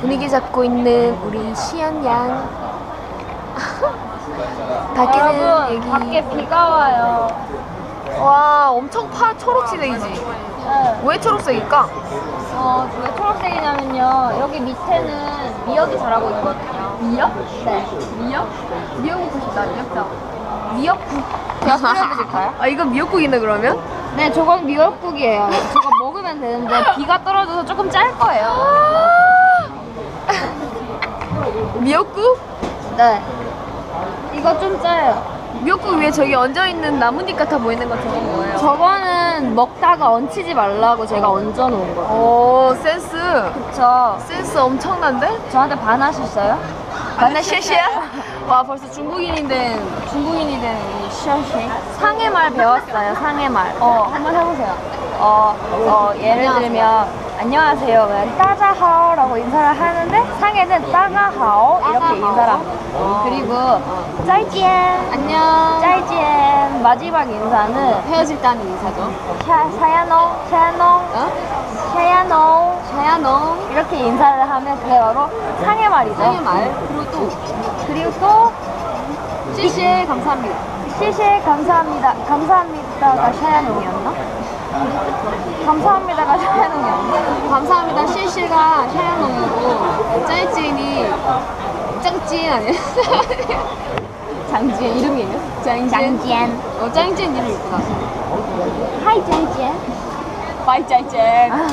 분위기 잡고 있는 우리 시연 양. 밖에는 여러분 여기 밖에 비가 와요. 와 엄청 파 초록색이지. 네. 왜 초록색일까? 어, 왜 초록색이냐면요. 여기 밑에는 미역이 자라고 있거든요. 미역? 네. 미역? 미역 먹고 싶다, 미역장. 미역국. 제가? 아 이거 미역국인데 그러면? 네, 저건 미역국이에요. 저거 먹으면 되는데 비가 떨어져서 조금 짤 거예요. 미역국? 네. 이거 좀 짜요. 미역국 위에 저기 얹어 있는 나뭇잎 같아 보이는 거 저건 뭐예요? 저거는 먹다가 얹히지 말라고 제가 얹어 놓은 거예요. 오 센스 그쵸. 센스 엄청난데? 저한테 반하셨어요? 만나 쉐쉐야? 와 벌써 중국인이 된 우리 쉐쉐 상해말 배웠어요, 상해말. 어, 한번 해보세요. 어, 어 예를 들면, 안녕하세요. 그냥 따자하오라고 인사를 하는데, 상해는 따가하오 이렇게 인사를 합니다. 그리고, 짜이지엔. 안녕 짜이지엔. 마지막 인사는, 헤어질 때하는 인사죠 샤, 샤야농, 샤야농, 어? 샤야농. 샤야농 이렇게 인사를 하면 그게 바로 상해말이죠. 상해말 그리고 또 그리고 또, 쉐쉐 감사합니다 시시 감사합니다. 감사합니다가 샤야농이었나? 감사합니다가 샤야농이었나? 감사합니다 쉐쉐가 샤야농이고 짜이찌인이 짱찌인 아니에요? 장지엔 이름이에요? 짱지엔 장지엔. 어 짱지엔 이름 있구나 하이 짱지엔. 바이 아,